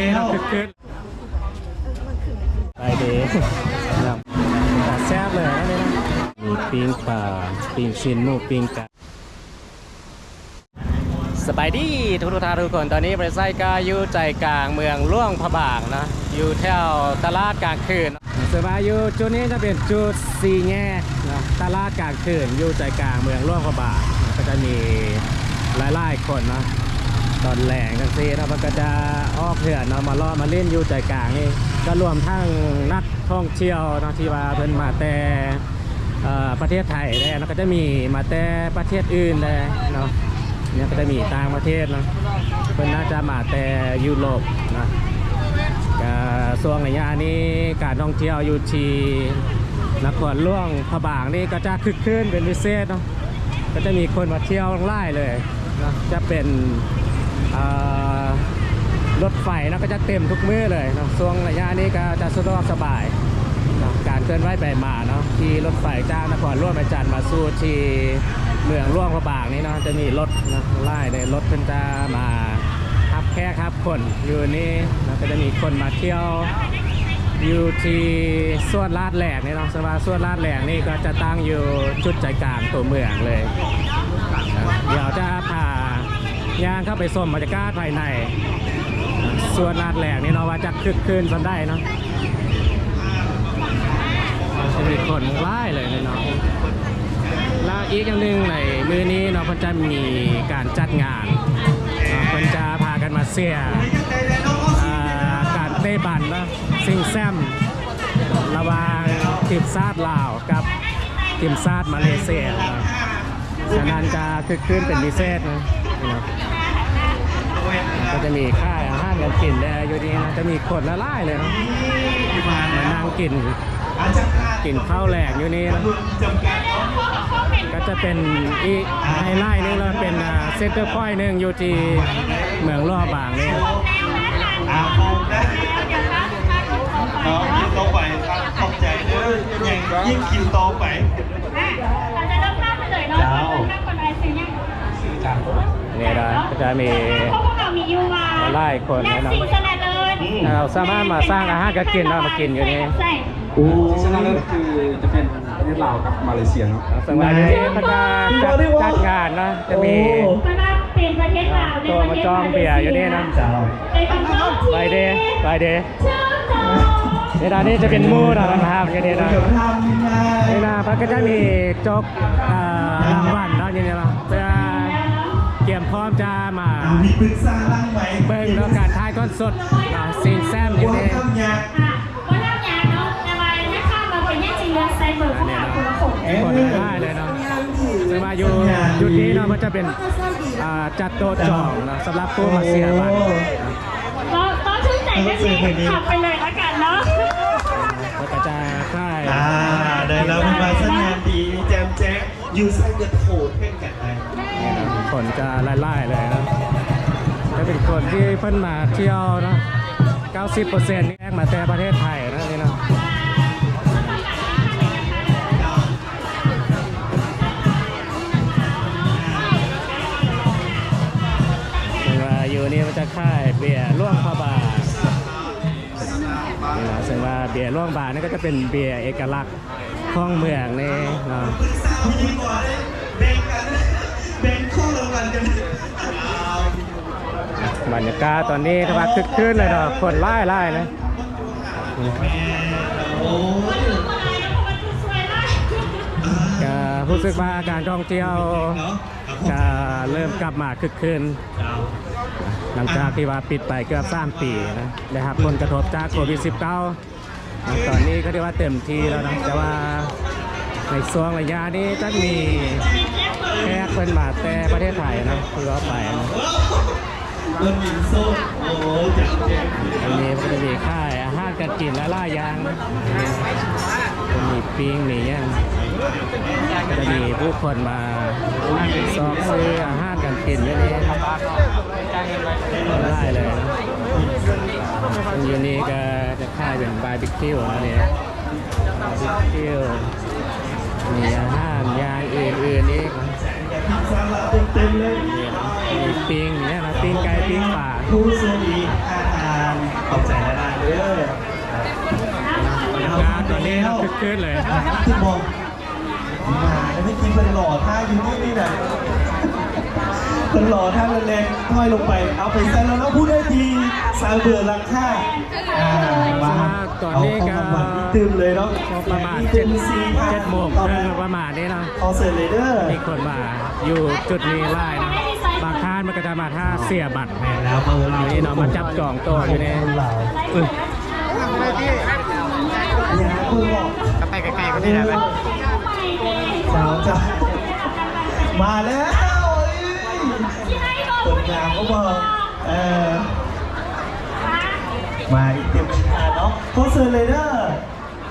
นี้เราคึกคืนไปดีครับแต่แซ่บเลยนะนี่นะมีปิ้งปลาปิ้งชิ้นหมูปิ้งไก่สบายดีทุกทุกท่านทุกคนตอนนี้บริษัทก็อยู่ใจกลางเมืองล่วงพระบางนะอยู่แถวตลาดกลางคืนสบายอยู่จุดนี้จะเป็นจุดสี่แง่นะตลาดกลางคืนอยู่ใจกลางเมืองล่วงพระบางนะก็จะมีหลายๆคนนะ ตอนแหลงกันซีนะมันก็จะออกเถื่อนเนาะมาล่อมาเล่นอยู่ใจกลางนี่ก็รวมทั้งนักท่องเที่ยวเนาะที่ว่าเพิ่นมาแต่เอ่อประเทศไทยได้แล้วก็จะมีมาแต่ประเทศอื่นได้เนาะเนี่ยก็จะมีต่างประเทศเนาะเพิ่นน่าจะมาแต่ยุโรปนะก็ช่วงระยะนี้การท่องเที่ยวอยู่ที่นครหลวงพระบางนี่ก็จะคึกคืนเป็นพิเศษเนาะก็จะมีคนมาเที่ยวไล่เลยนะจะเป็น รถไฟนะก็จะเต็มทุกมื้อเลยนะช่วงระยะนี้ก็จะสะดวกสบายนะการเคลื่อนไหวไปมาเนาะที่รถไฟจ้านครร่วมไปจันทร์มาสู่ที่เมืองร่วงพระบางนี้เนาะจะมีรถนะไล่เลยรถเพิ่นจะมาทับแค่ครับคนอยู่นี่นะก็จะมีคนมาเที่ยวอยู่ที่สวนลาดแหลกนี่เนาะสว่าสวนลาดแหลกนี่ก็จะตั้งอยู่จุดใจกลางตัวเมืองเลย เดี๋ยวจะพา ย่างเข้าไปชมบรรยากาศภายใน ส่วนลาดแหลกนี่เนาะว่าจะคึกคืนสันได้เนาะจะมีคนไล่เลยเนาะแล้วอีกอย่างหนึ่งในมือนี้เนาะเพิ่นจะมีการจัดงานเนาะเพิ่นจะพากันมาเสียอ่าการเตะบันนะซิงแซมระหว่างทีมชาติลาวกับทีมชาติมาเลเซียฉะนั้นจะคึกคืนเป็นพิเศษนะนี่นะ ก็จะมีค่ายอาหารกันกินแลอยู่ดีนะจะมีคนละล่ายเลยนะมานั่งกินกินข้าวแหลกอยู่นี่นะก็จะเป็นอีกไฮไลท์หนึงแล้วเป็นเซ็นเตอร์พอยต์หนึ่งอยู่ที่เมืองล่อบางนี่อาโมงนะเนาะกินโตไปครับขอบใจเด้อยิ่งยิ่งกินโตไปเราจะเริ่มภาพไปเลยเนาะว่าเริ่มภาพคนอะไรซื้อยังนี่นะก็จะมี เพราะพวกเรามียูวาไล่คนแน่นอนและสิ่งสนัดเลยเราสามารถมาสร้างอาหารกับกินเนาะมากินอยู่นี่ใช่ที่ชนะเลิศคือจะเป็นประเทศลาวกับมาเลเซียเนาะสังเกตที่เขาจะจัดจัดงานนะจะมีเพราะว่าเป็นประเทศลาวในตัวประมาเทศจองเบียร์อยู่นี่นะเจ้าเป็นคำว่าที่ไปเดย์ไปเดย์เชื่อต่อนี่นะนี่จะเป็นหมูนะนะครับอย่างนี้นะเดี๋ยวทำไงนี่นะพักก็จะมีโจ๊กอ่ารางวัลเนาะอย่างนี้นะเพื่อเตรียมพร้อมจะมาอ่า มีปรึกษาล่างไหมเบิ้งแล้วการถ่ายทอดสดเนาะซีนแซมอยู่ว่านี่ทำยากค่ะว่าเริ่มยางเนาะแต่ว่าถ้าข้ามมาเป็นแย่จริงเลยไซเบอร์พวกเราคนละคนคนได้เลยเนาะซึ่งมาอยู่จุดนี้เนาะมันจะเป็นอ่าจัดโต๊ะจองเนาะสำหรับผู้มาเสียบัตรก็ก็ชื่นใจก็คือขับไปเลยละกันเนาะแล้วก็จะค่ายอ่าได้แล้วมันมาสัญญาณดีแจมแจ๊กอยู่ไซเดอร์โคดเพ่งกันไปนี่นะคนจะไล่ๆเลยนะ จะเป็นคนที่เพิ่นมาเที่ยวนะ90%นี่แยกมาแต่ประเทศไทยนะนี่นะเวลาอยู่นี่มันจะค่ายเบียร์ร่วงพระบาทนี่นะซึ่งว่าเบียร์ร่วงบาทนี่ก็จะเป็นเบียร์เอกลักษณ์ของเมืองนี่เนาะแบ่งกันแบ่งข้อรางวัลกัน บรรยากาศตอนนี้ทว่าคึกคืนเลยเนาะคนไล่ไล่นะโอ้ยก็รู้สึกว่าการท่องเที่ยวจะเริ่มกลับมาคึกคืนเจ้าหลังจากที่ว่าปิดไปเกือบ3ปีนะได้รับผลกระทบจากโควิด -19 ตอนนี้ก็เรียกว่าเต็มที่แล้วนะแต่ว่าในช่วงระยะนี้จะมีแค่คนมาแต่ประเทศไทยนะคือว่าไปนะ อันนี้มันก็จะมีค่ายอาหารการกินและล่ายางมีปิ้งมีย่างก็จะมีผู้คนมาซอกซื้ออาหารการกินเยอะแยะได้เลยอยู่นี่ก็จะค่ายเป็นบาร์บีคิวนะเนี่ยบาร์บีคิวมีอาหารย่างอื่นๆอีกนะสาระเต็มเลย มีปิ้งเนี่ยนะปิ้งไก่ปิ้งปลาผู้ซื้ออีกห้าทานขอบใจแล้วนะเด้อบรรยากาศตอนนี้เราคึกคืนเลยที่มองมาแล้วไม่อกินเป็นหล่อท่าอยู่นี่นี่นะเป็นหล่อท่าเล็กๆห้อยลงไป เอาไปใส่แล้วแล้วพูดได้ดีสาวเบื่อรักค่าอ่ามาตอนนี้ก็ตื่นเลยเนาะประมาณเจ็ดสี่เจ็ดโมงประมาณนี้เนาะคอเสิร์ตเลยเด้อมีคนมาอยู่จุดนี้ไล่นะ บางท่านมันก็จะมาท่าเสียบัตรแล้วเบอร์เรานี่เนาะมาจับจองโต๊ะอยู่ในเราอึ้งอย่าเพิ่งบอกไปไกลๆก็ได้ไหมสาวจ้ามาแล้วเอ้ยคนงามก็บอกเออมาอีกเต็มชาเนาะคอนเสิร์ตเลยเด้อ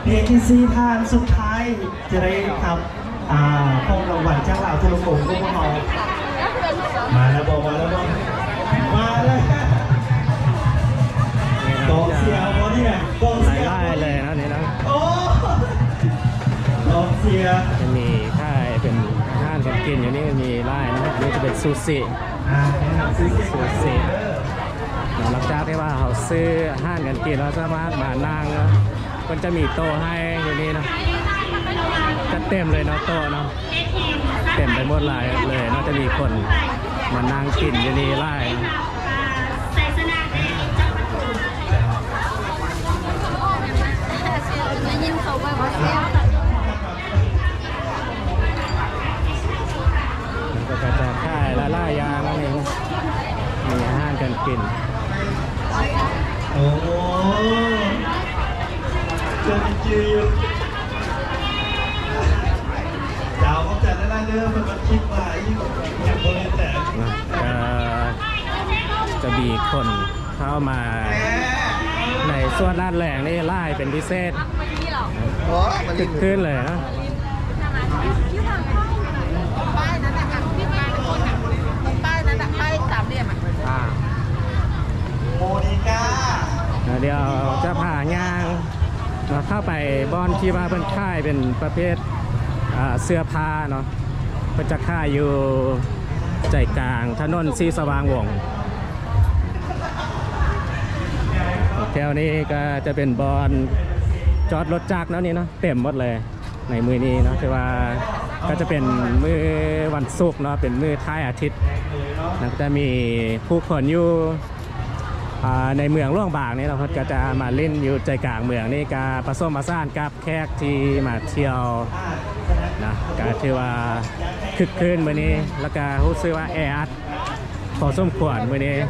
เพียงที่ซีทานสุดท้ายจะได้ครับอ่าของรางวัลจากเหล่าเทเลโฟนก็มาเอา มาแล้วบอกมาแล้วบอกมาแล้วกองเสียร์บอเนี่ยกองไล่เสียร์ไล่เลยนะนี่นะโอ้กองเสียร์จะมีค่ายเป็นอาหารกันกินอยู่นี่มีไล่นะอันนี่จะเป็นซูชิ อ่าซื้อซูชิหลังจากที่ว่าเขาซื้ออาหารกันกินแล้วสามารถมานั่งเนาะมันจะมีโต๊ะให้อยู่นี่เนาะจะเต็มเลยเนาะโต๊ะเนาะเต็มไปหมดเลยเลยเนาะจะมีคน มานั่งกินอยู่นี่ไล่เนาะใส่สนามจังหวัดสุได้ยินเขาว่าว่าแล้วก็จะค่ายละล่ายางนั่นเองมีอาหารกันกิน โอ้โหเจอจืดดาวเขาจัดแล้วเด้อมันคิดมาอีก จะมีคนเข้ามา ในส่วนด้านแหลงนี่ไล่เป็นพิเศษคึกคืนเลยนะป้ายนั้นน่ะค่ะพี่ป้ายคนน่ะตรงป้ายนั้นน่ะป้ายสามเหลี่ยมอะโมนิก้าเดี๋ยวจะพาย่างมาเข้าไปบอนที่ว่าเป็นค่ายเป็นประเภทอ่าเสื้อผ้าเนาะก็จะค่ายอยู่ใจกลางถนนสีสว่างวง แถวนี้ก็จะเป็นบอนจอดรถจักรเนาะนี่เนาะเต็มหมดเลยในมือนี้เนาะที่ว่าก็จะเป็นมือวันศุกร์เนาะเป็นมือท้ายอาทิตย์แล้วก็จะมีผู้คนอยู่ในเมืองล่วงบางนี่เราก็จะมาเล่นอยู่ใจกลางเมืองนี่กาผสมผสานกับแขกที่มาเที่ยวนะก็ถือว่าคึกคืนมื้อนี้แล้วก็รู้สึกว่าแออัดพอสมควรมื้อนี้นะ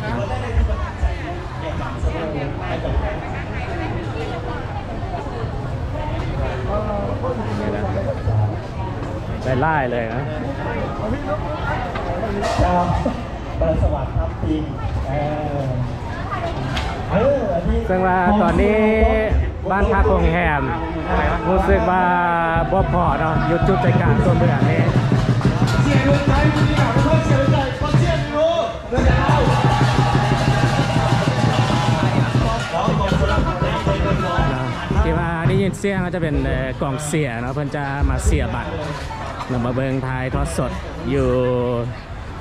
ได้ไล่เลยนะดาวเปิดสวัสดิ์ครับทีมเออเอออันนี้ซึ่งว่าตอนนี้บ้านพักโรงแรมรู้สึกว่าบ่พอเนาะอยู่จุดใจกลางตัวเมืองนี่เสียงดนตรีมีหนังเพื่อเสียงใจขอ นเสียงก็จะเป็นกล่องเสียเนาะเพื่อนจะมาเสียบัตรนำมาเบิงทายทอดสดอยู่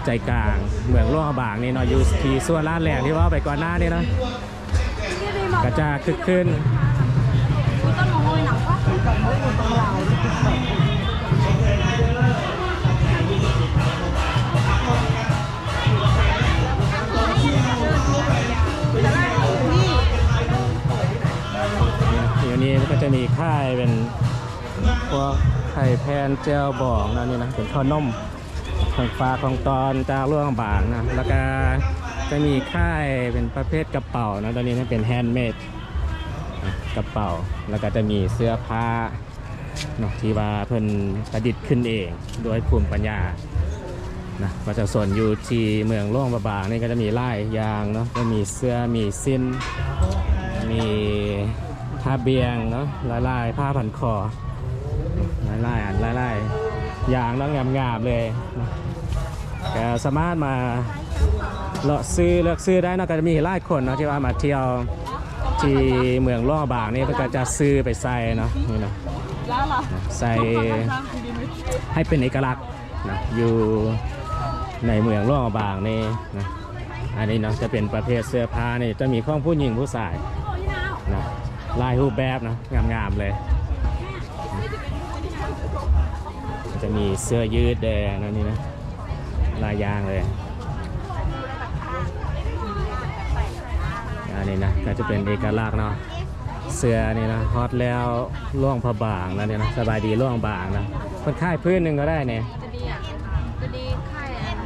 ใจกลางเมืองล่วงบางนี่เนาะอยู่ที่ส่วนลาดแหลงที่ว่าไปก่อนหน้านี่เนาะก็จะคึกขึ้นต้นมะม่วงหนักปะ จะมีค่ายเป็นพวกไข่แพนเจลบองนะนี่นะเป็นข้าวนมของฟ้าของตอนจากล่วงบางนะแล้วก็จะมีค่ายเป็นประเภทกระเป๋านะตอนนี้มันเป็นแฮนด์เมดกระเป๋าแล้วก็จะมีเสื้อผ้าเนาะที่ว่าเพิ่นประดิษฐ์ขึ้นเองโดยภูมิปัญญานะก็จะส่วนอยู่ที่เมืองล่วงบางนี่ก็จะมีไล่ยางเนาะก็มีเสื้อมีสิ้นมี ผ้าเบียงเนาะลายลายผ้าพันคอลายลายอันลายลายอย่างแล้วงามๆเลยเนาะก็สามารถมาเลาะซื้อเลือกซื้อได้นะก็จะมีหลายคนเนาะที่ว่ามาเที่ยวที่เมืองล่อบางนี่ก็จะซื้อไปใส่เนาะนี่เนาะใส่ให้เป็นเอกลักษณ์นะอยู่ในเมืองร่วงบางนี่นะอันนี้เนาะจะเป็นประเภทเสื้อผ้านี่จะมีข้องผู้หญิงผู้ชาย ลายรูปแบบนะงามๆเลย จะมีเสื้อยืดแดงนะนี่นะลายยางเลยอันนี้นะก็จะเป็นเอกลักษณ์เนาะเสื้อนี่นะฮอตแล้วล่วงพระบางนะเนี่ยนะสบายดีล่วงบางนะคนค่ายพื้นหนึ่งก็ได้เนี่ยจะดีอะจะดีค่ายอัน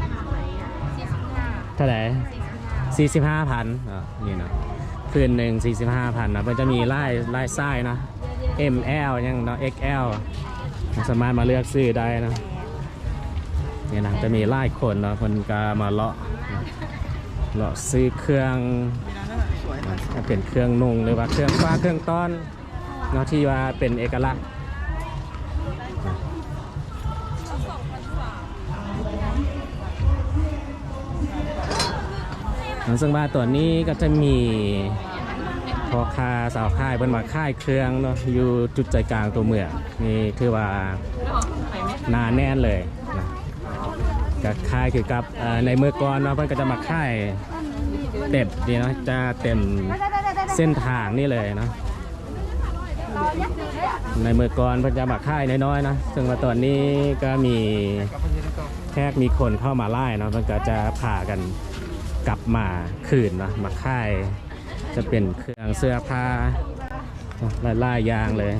สี่สิบห้าเท่าไหร่สี่สิบห้าสี่สิบห้าพันอะนี่เนาะ พื้นหนึ่งสี่สิบห้าพันนะมันจะมีไล่ไล่ไส้นะ M L ยังเนาะ X L สามารถมาเลือกซื้อได้นะเนี่ยนะจะมีไล่คนเนาะคนก็มาเลาะเลาะซื้อเครื่องถ้าเป็นเครื่องนุ่งหรือว่าเครื่องฟ้าเครื่องต้อนเนาะที่ว่าเป็นเอกลักษณ์ ซึ่งว่าตัวนี้ก็จะมีพ่อค้าสาวค่ายเป็นมาค่ายเครื่องเนาะอยู่จุดใจกลางตัวเมืองนี่ถือว่าหนาแน่นเลยนะกับค่ายคือกับในเมื่อก่อนเนาะเพิ่นก็จะมาค่ายเต็มดีเนาะจะเต็มเส้นทางนี่เลยเนาะในเมื่อก่อนเพิ่นจะมาค่ายน้อยๆนะซึ่งว่าตอนนี้ก็มีแค่มีคนเข้ามาไล่เนาะมันก็จะพากัน กลับมาคืนนะมาค่ายจะเป็นเครื่องเสื้อผ้าหลายๆอย่างเลย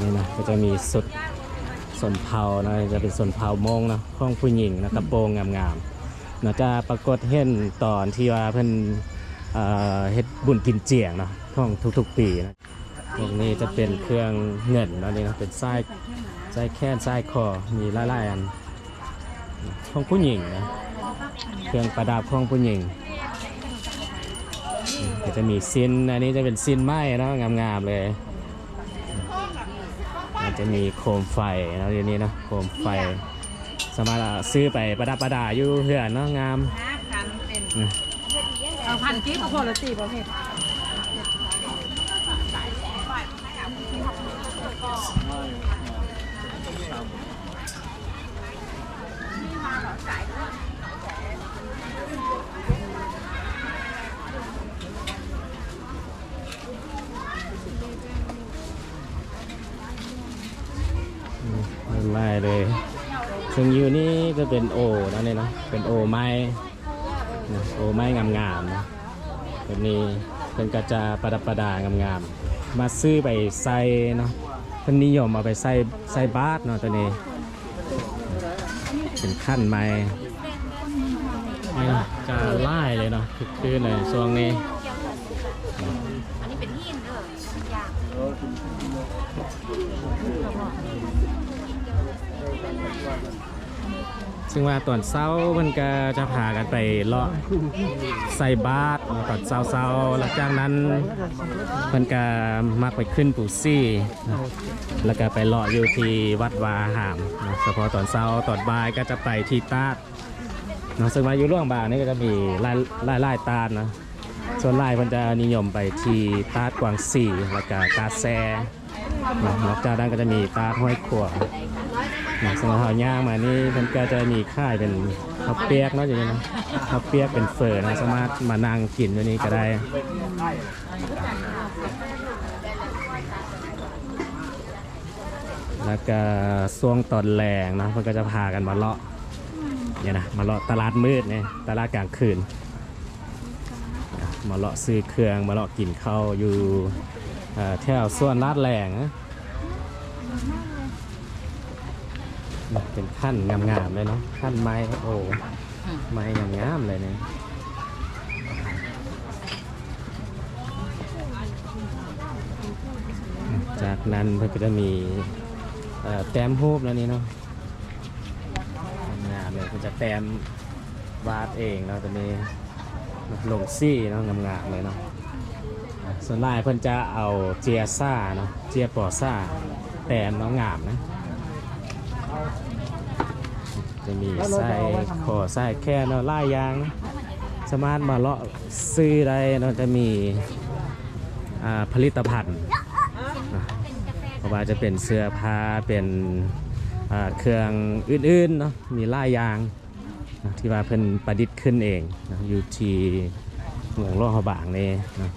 นี่นะก็จะมีสุดสนเผานะจะเป็นสนเผามงนะของผู้หญิงนะกระโปรงงามๆ นะจะปรากฏเห็นตอนที่ว่าเพิ่นเอ่อเฮ็ดบุญกินเจียงเนาะของทุกๆปีนะพวกนี้จะเป็นเครื่องเงินเนาะนี่นะเป็นไส้ไส้แค้นไส้คอมีหลายๆอันของผู้หญิงนะเครื่องประดับของผู้หญิงก็จะมีซินอันนี้จะเป็นซินไม้นะงามๆเลยมันจะมีโคมไฟนะเดี๋ยวนี้นะโคมไฟ สามารถเอาซื้อไปประดับประดาอยู่เพื่อนเนาะงามห้าพันเป็นนะเอาพันกิ๊บก็พอละสี่ประเภท จะเป็นโอนะเนี่ยนะเป็นโอไม้นะโอไม้งามๆนะแบบนี้เป็นกระจาประดับประดางามๆมาซื้อไปใส่เนาะเพิ่นนิยมเอาไปใส่ใส่บาทเนาะตัวนี้เป็นขั้นไม้นี่นะจะไล่เลยเนาะคือคืนเลยช่วงนี้ ซึ่งว่าตอนเช้ามันก็จะพากันไปเลาะใส่บาตรเนาะตอนเช้าๆแล้วจากนั้นมันก็มักไปขึ้นปู่ซี่ แล้วก็ไปเลาะอยู่ที่วัดวาหามเฉพาะตอนเช้าตอนบ่ายก็จะไปที่ตาดนะซึ่งว่าอยู่ร่วงบางนี่ก็จะมีไล่ไล่ไล่ตาดนะส่วนไล่มันจะนิยมไปที่ตาดกวางสี่แล้วก็ตาแซนะนอกจากนั้นก็จะมีตาดห้วยขวาง สำหรับหาย่างมานี่มันก็จะมีค่ายเป็นข้าวเปียกเนาะอย่างนี้นะข้าวเปียกเป็นเฟอร์นะสามารถมานั่งกินตัวนี้ก็ได้แล้วก็ช่วงตอนแรงนะมันก็จะพากันมาเลาะเนี่ยนะมาเลาะตลาดมืดเนี่ยตลาดกลางคืน มาเลาะซื้อเครื่องมาเลาะกินข้าวอยู่แถวส่วนลาดแรงนะ เป็นขั้นงามๆเลยเนาะขั้นไม้โอ้ไม้งามๆเลยเนี่ยจากนั้นเพื่อก็จะมีแต้มรูปแล้วนี่เนาะงามเลยมันจะแต้มวาดเองเนาะตัวนี้ลงซี่เนาะงามๆเลยเนาะส่วนลายเพิ่นจะเอาเจียซ่าเนาะเจียปอซ่าแต้มเนาะงามนะ จะมีไส้ขอไส้แค่เนาะไล่ยางนะสามารถมาเลาะซื้อได้เนาะจะมีอ่าผลิตภัณฑ์นะเพราะว่าจะเป็นเสื้อผ้าเป็นอ่าเครื่องอื่นๆเนาะมีไล่ยางนะที่ว่าเพิ่นประดิษฐ์ขึ้นเองนะอยู่ที่เมืองโลกเขาบางนี่นะ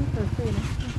เนี่ย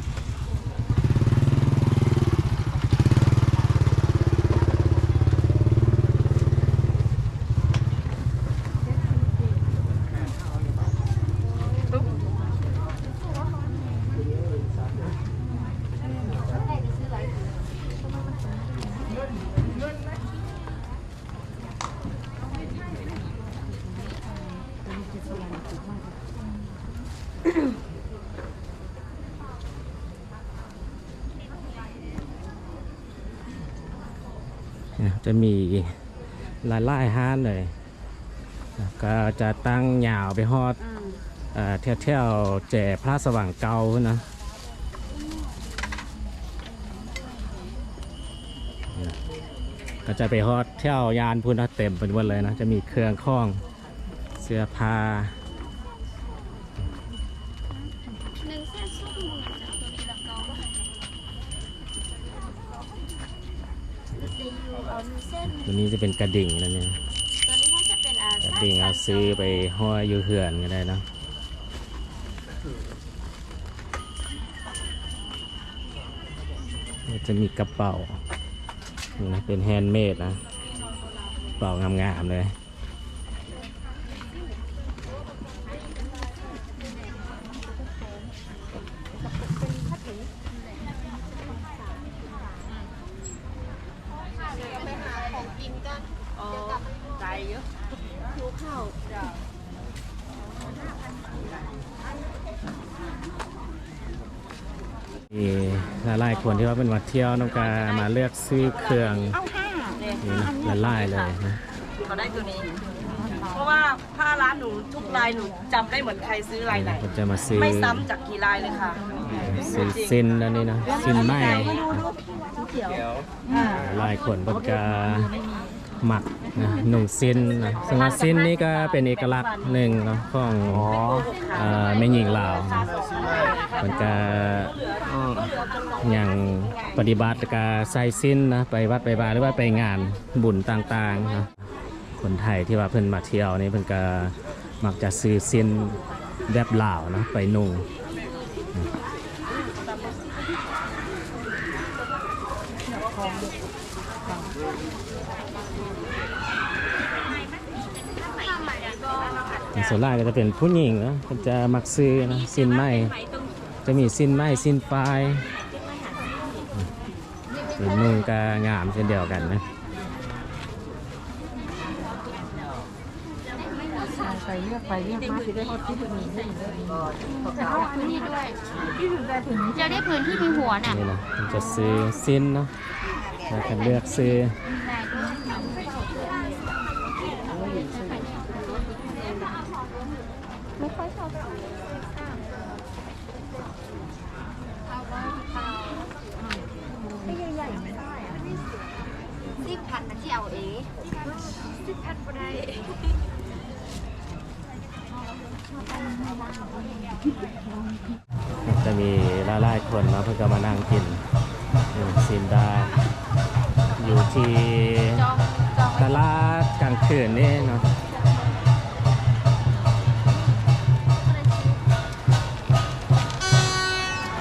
จะมีหลายไล่ห้านเลยนะก็จะตั้งยาวไปฮอดเอ่อเที่ยวเที่ยวๆแจ่พระสว่างเก่านะเนี่ยก็จะไปฮอดเที่ยวยานพุนนะเต็มไปหมดเลยนะ จะมีเครื่องข้องเสื้อผ้า หนึ่งเส้นส้มตัวนี้ละเกาเอาหนึ่งเส้น ตัวนี้จะเป็นกระดิ่งนะเนี่ยตัวนี้ถ้าจะเป็นอ่ากระดิ่งเอาซื้อไปห้อยอยู่เหือนก็ได้เนะจะมีกระเป๋านี่นะเป็นแฮนด์เมดนะกระเป๋างามๆเลย ใจเยอะหิวข้าวจ้ะ มีหลายๆคนที่ว่าเป็นมาเที่ยวน้องกามาเลือกซื้อเครื่องเอาห้าเนี่ยนี่นะหลายๆเลยนะเขาได้ตัวนี้ เพราะว่าผ้าร้านหนูทุกลายหนูจำได้เหมือนใครซื้อลายไหนก็จะมาซื้อไม่ซ้ำจากกี่ลายเลยค่ะซื้อซินอันนี้นะซินไหมอ่าหลายคนก็จะหมักนะหนุ่งซินนะซึ่งว่าซินนี่ก็เป็นเอกลักษณ์หนึ่งเนาะของเอ่อแม่หญิงลาวนะ มันก็อย่างปฏิบัติก็ใส่ซินนะไปวัดไปบาร์หรือว่าไปงานบุญต่างๆนะคนไทยที่ว่าเพิ่นมาเที่ยวนี่เพิ่นก็มักจะซื้อซินแบบลาวนะไปนุ่งส่วนใหญ่ก็จะเป็นผู้หญิงนะก็จะมักซื้อนะสินไม้ จะมีสินไม้สินปลายส่วนนุ่งก็งามเช่นเดียวกันนะไปเลือกไปเลือกมาสิได้หมดที่ตัวนี้พื้นที่ด้วยจะได้พื้นที่มีหัวน่ะนี่นะมันจะซื้อสินเนาะแล้วก็เลือกซื้อ จะมีหลายๆคนเนาะเพื่อก็มานั่งกินนี่สินดาอยู่ที่ตลาดกลางคืนนี่เนาะ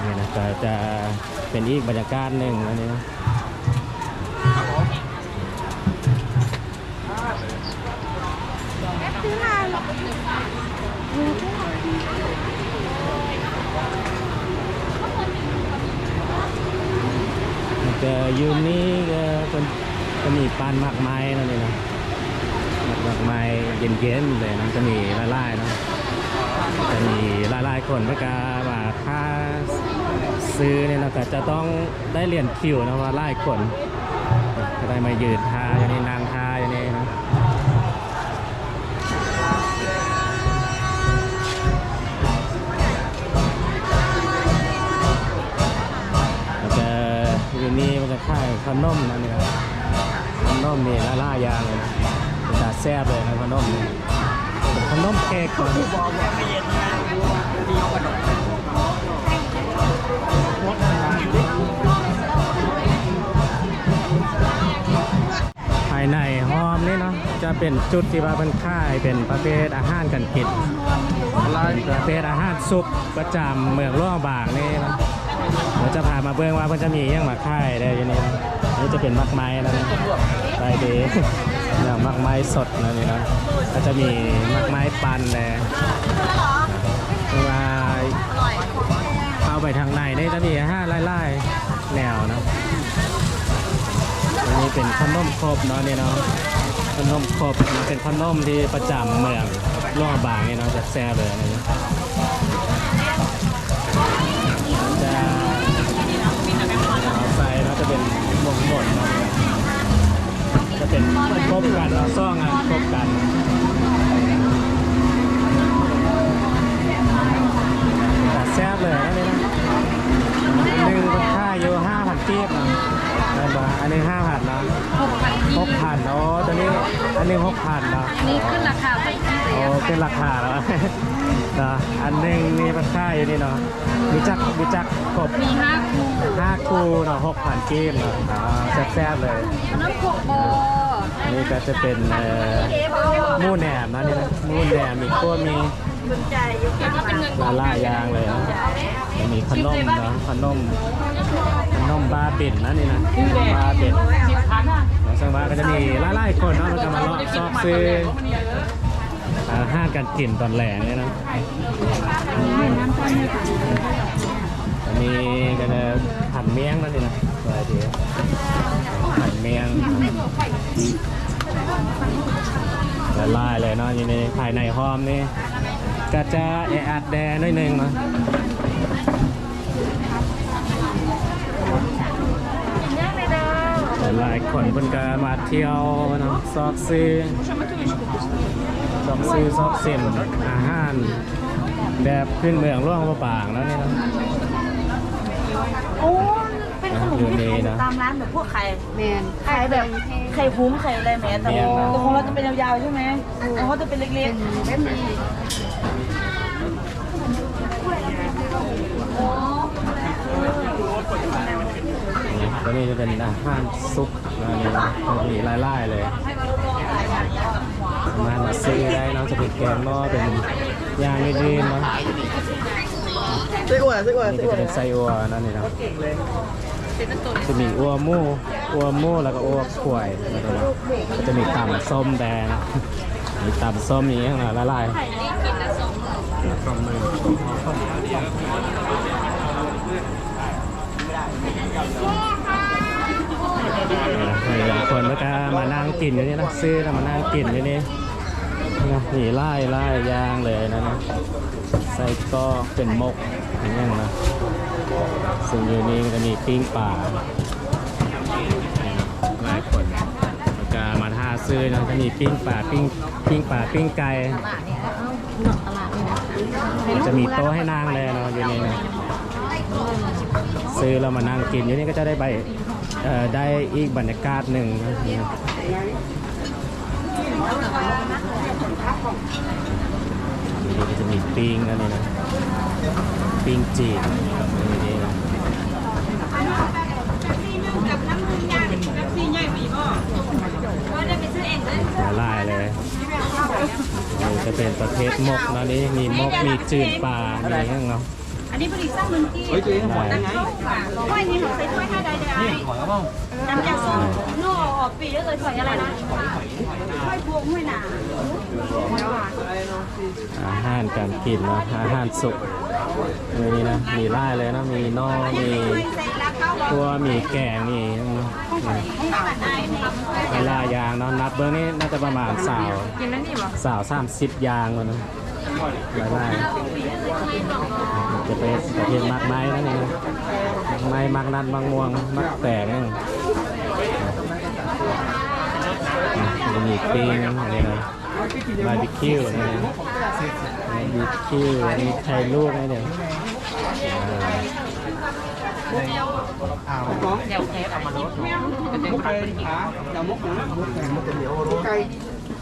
นี่นะก็จะเป็นอีกบรรยากาศหนึ่งอันนี้นะมัน ก็ยูนี่ก็เป็นก็มีปานหมากไม้นั่นเองนะหมากไม้เย็นๆเลยนะจะมีไลายๆเนาะจะมีหลายๆคนเพื่อกาว่าถ้าซื้อเนี่ยนะก็จะต้องได้เหรียญคิวนะว่าไลายคนจะได้มายืนทาอย่างนี้นางทา ข่ายขนมนะเนี่ยขนมนี่ละล่ายางเลยนะเป็นตาแซ่บเลยนะขนมนี่เป็นขนมเค้กก่อนภายในหอมนี่เนาะจะเป็นจุดที่ว่าเป็นค่ายเป็นประเภทอาหารกันกินประเภทอาหารซุปประจำเมืองร่วงบางนี่นะ เดี๋ยวจะพามาเบิ่งว่าเพิ่นจะมีอยังมาค่ายได้ยังนี่นะนี่จะเป็นมักไม้นะไปดีอย่างมักไม้สดนะนี่นะก็จะมีมักไม้ปันเลยเวลาเข้าไปทางในนี่จะมีอาหารไล่ๆแนวนะอันนี้เป็นขนมครบเนาะนี่เนาะขนมครบมันเป็นขนมที่ประจำเมืองล่อบางนี่เนาะจะแซ่บเลยนนี้จะ เป็นหมกหมดเนาะจะเป็นครบกันเนาะซ่องอะครบกันแต่แซ่บเลยอันนี้นะอันหนึ่งเป็นค่าอยู่ห้าพันกีบเนาะได้ปะอันนี้ห้าพันเนาะหกพันหกพันโอ้ตัวนี้อันนี้หกพันเนาะอันนี้ขึ้นราคาไปที่โอ้เป็นราคาแล้ว เนาะอันหนึงนี่มันค่าอยู่นี่เนาะมีจักมีจักกบมีห้าคู่ห้าคู่เนาะหกพันกีบเนาะอ๋อแซ่บๆเลย น้ำพวกโบอันนี้ก็จะเป็นเอ่อหมูแหนมนะนี่นะหมูแหนมมีขั้วมีสนใจยกมาเป็นเงินลาล่ายางเลยนะแล้วมีขนมเนาะขนมขนมบาบินนะนี่นะบาบิน สิบพันอะแล้วสังว่าก็จะมีหลายๆคนเนาะมันจะมาเลาะซอกซื้ออา ห้าการกินตอนแหลงเนี่ยนะอันนี้ก็จะผัดเมี่ยงนั่นนี่นะสวยดีผัดเมี่ยงละลายเลยเนาะอยู่ในภายในห้อมนี่ก็จะแออัดแดหน่อยหนึงเนาะหลายคนเพิ่นก็มาเที่ยวนะซอกซื้อ ซอกซื้อซอกเส้นอาหาร แบบขึ้นเมืองร่วงพระบางแล้วนี่เนาะโอ้ เป็นขนมอยู่ที่นี่ขายนะตามร้านแบบพวกไข่แมนไข่แบบไข่พุ้งไข่อะไรแหมแต่แม่นนะแต่ของเราจะเป็นยาวๆใช่ไหมของเขาจะเป็นเล็กแบบนี้ตัวนี้จะเป็นอาหารซุปนะนี่นะมีไล่ๆเลยสามารถมาซื้อได้เนาะจะเป็นแกงหม้อเป็นย่างยืนๆเนาะๆไส้อั่วไส้อั่วนี่ก็จะเป็นไส้อัวนั่นนี่เนาะจะมีอัวหมูอัวหมูแล้วก็อัวข่วยแล้วก็ก็จะมีตำส้มแดงมีตำส้มอย่างเงี้ยนะละลายสองมือหลายคนก็ มานั่งกินอยู่นี่นะซื้อแล้วมานั่งกินอยู่นี่นะนี่ไล่ไล่ย่างเลยนะนะใส่ก็เป็นมกอย่างเงี้ยนะซึ่งอยู่นี่ก็มีปิ้งปลาหลายคนก็มาท่าซื้อนะจะมีปิ้งปลาปิ้งปิ้งปลาปิ้งไก่จะมีโต๊ะให้นั่งเลยเนาะอยู่นี่นะซื้อแล้วมานั่งกินอยู่นี่ก็จะได้ใบได้อีกบรรยากาศหนึ่งนะ นี่ก็จะมีปิ้งนะนี่นะปิ้งจีนนี่นี่นะละลายเลยนี่จะเป็นประเภทมกนะนี่มีมกมีจืดปลามีอย่างเงี้ยเนาะอันนี้ผลิตสร้างเงินที่เฮ้ยตัวเองหอยได้ไงถ้วยนี้หนูใส่ถ้วยให้ได้ได้นี่หอยเอาเปล่าน้ำยาส้มโน่ออก ปีก็เลยถอยอะไรนะถ้วยพวงห้วยหนาอาหารการกินนะอาหารสุกมีนะมีไล่เลยนะมีนอกมีตัวมีแกงมีเนาะเวลายางเนาะนับเบอร์นี้น่าจะประมาณสาวสาวสามสิบยางเลยนะไล่จะเป็นประเภทมากไม้นั่นเองมากไม้มากนัดมากม่วงมากแตกนั่น จะมีปิ้งอะไรนะบาร์บีคิวนี่นะบาร์บีคิวมีไข่ลวกนี่เนี่ย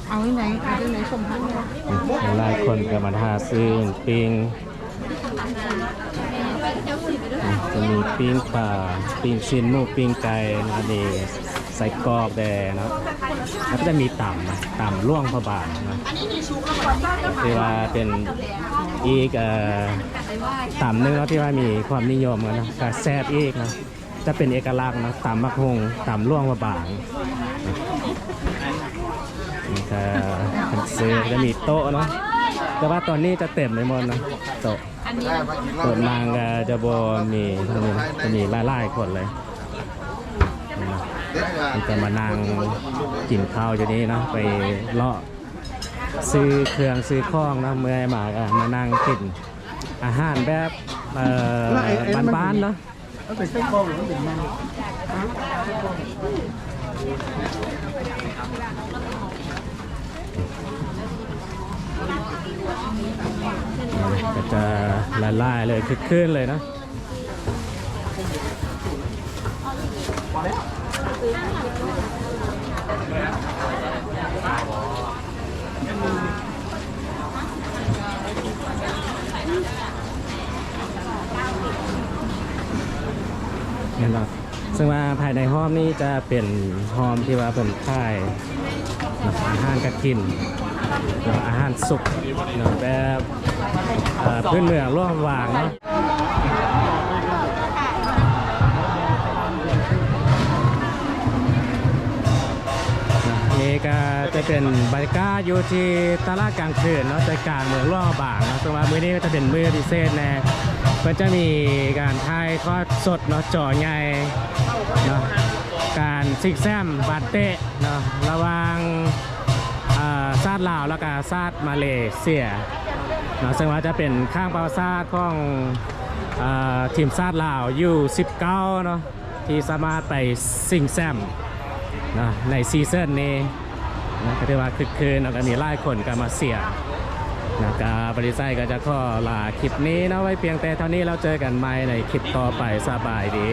เอาที่ไหนเอาที่ไหนชมพันหลายคนก็มาทาซื้อปิ้งจะมีปิ้งปลาปิ้งชิ้นหมูปิ้งไก่นะครับมีใส่กรอบแดงเนาะ แล้วก็จะมีต่ำนะต่ำล่วงพระบาทนะที่ว่าเป็นอีกเอ่อต่ำนึงเนาะที่ว่ามีความนิยมกันนะกแซ่บอีกนะจะเป็นเอกลักษณ์นะต่ำมักฮงต่ำล่วงพระบาทนี่ก็เซจะมีโต๊ะเนาะแต่ว่าตอนนี้จะเต็มไปหมดนะโต๊ะโต๊ะนางก็จะบมีเท่านี้จะมีหลายๆคนเลย จะมานั่งกินข้าวอยู่นี่นะไปเลาะซื้อเครื่องซื้อข้องนะเมื่อยมาก็มานั่งกินอาหารแบบเอ่อบ้านๆเนาะเอาไปเส้นกองหรือเป็นมันก็จะละลายเลยคึกคืนเลยนะ เนี่ยเนาะซึ่งว่าภายในห้อมนี้จะเป็นห้อมที่ว่าเป็นค่ายอาหารกะกินอาหารสุกเนาะแบบเอ่อพื้นเมืองร่วมวางเนาะนี่ก็จะเป็นบรรยากาศอยู่ที่ตลาดกลางคืนเนาะใจกลางเมืองร่วมบางนาะซึ่งว่ามื้อนี้ก็จะเป็นมื้อพิเศษแน่ ก็จะมีการถ่ายทอดสดเนาะจ่อใหญ่เนาะการซิกแซมบาเตะเนาะระว่างซาดลาวแล้วก็ซาดมาเลเซียเนาะซึ่งว่าจะเป็นข้างประวัติศาสตร์ของอทีมซาดลาวอยู่19เนาะที่สามารถไปสิงแซมเนาะในซีซั่นนี้นะก็ถือว่าคึกคืนแล้วก็มีหลายคนก็มาเสีย นะกาบริษัทก็จะขอลาคลิปนี้นะไว้เพียงแต่เท่านี้เราเจอกันใหม่ในคลิปต่อไปสบายดี